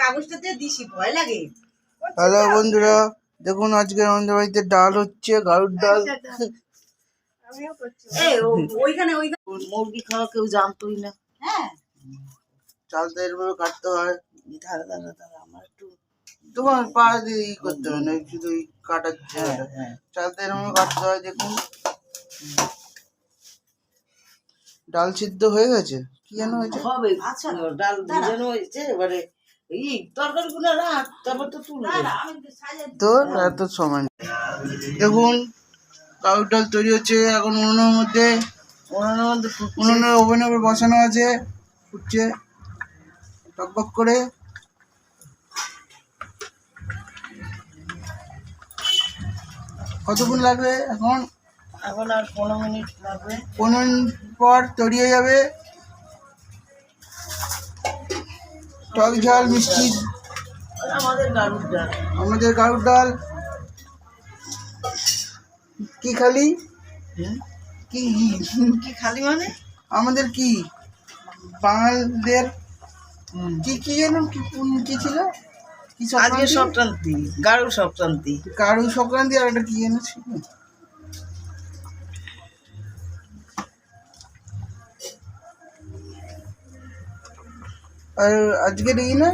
কাগজটা দিয়ে দিছি ভয় লাগে। হ্যালো বন্ধুরা দেখুন আজকে আমাদের বাড়িতে ডাল হচ্ছে গাড়ুর ডাল। ওইখানে ওইখানে। মুরগি খাওয়া কেউ জানতোই না। হ্যাঁ। চালটা এরভাবে কাটতে হয়। ধারে ধারে ধারে আমার একটু তোমার পা দিয়ে ই করতে হয় না শুধু হ্যাঁ হ্যাঁ। চালটা এরভাবে কাটতে হয় দেখুন। ডাল সিদ্ধ হয়ে গেছে? কি যেন হয়েছে? হবে। আচ্ছা। ডাল ভিজানো হয়েছে এবারে তো এত সময় নেই। দেখুন ডাল তৈরি হচ্ছে এখন উনুনের মধ্যে। ওনার মধ্যে। উনুনের ওভেনের উপর বসানো আছে ফুটছে। টকবক করে। কতক্ষণ লাগবে এখন? এখন আর পনেরো মিনিট লাগবে। পনেরো মিনিট পর তৈরি হয়ে যাবে। টক ঝাল মিষ্টি। আমাদের গাড়ুর ডাল। কি খালি? কি? কি খালি মানে? আমাদের কি? বাঙালদের কি কি যেন কি কি ছিল? আজকে সংক্রান্তি? গাড়ুর সংক্রান্তি। কারু সংক্রান্তি আর একটা কি যেন ছিল? আর আজকের এই না?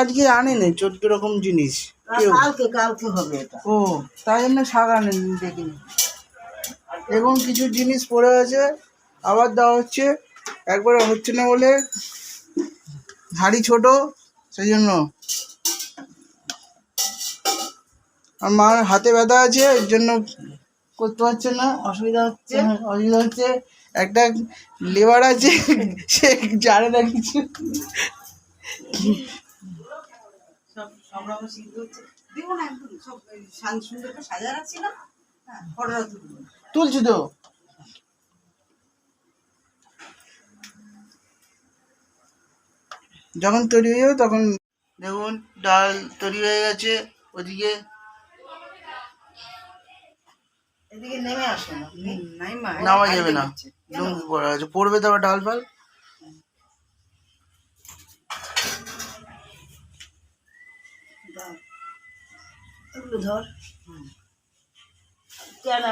আজকে আনে নেই? চোদ্দ রকম জিনিস? কালকে ও, তাই জন্য শাক আনেন, দেখিনি। এখন কিছু জিনিস পড়ে আছে, আবার দেওয়া হচ্ছে। একবার হচ্ছে না বলে। হাড়ি ছোট, সেই জন্য। আর মার হাতে ব্যথা আছে, এর জন্য করতে পারছে না অসুবিধা হচ্ছে হ্যাঁ, অসুবিধা হচ্ছে। একটা লেবার আছে সে জানে না কিছু। হ্যাঁ তুলছি তো। যখন তৈরি হয়ে যাবে তখন দেখুন ডাল তৈরি হয়ে গেছে ওদিকে এদিকে নেমে আসো না। নামা যাবে না। লুঙ্গি পরা আছে পড়বে তবে ডাল ফাল? ধর। কেন?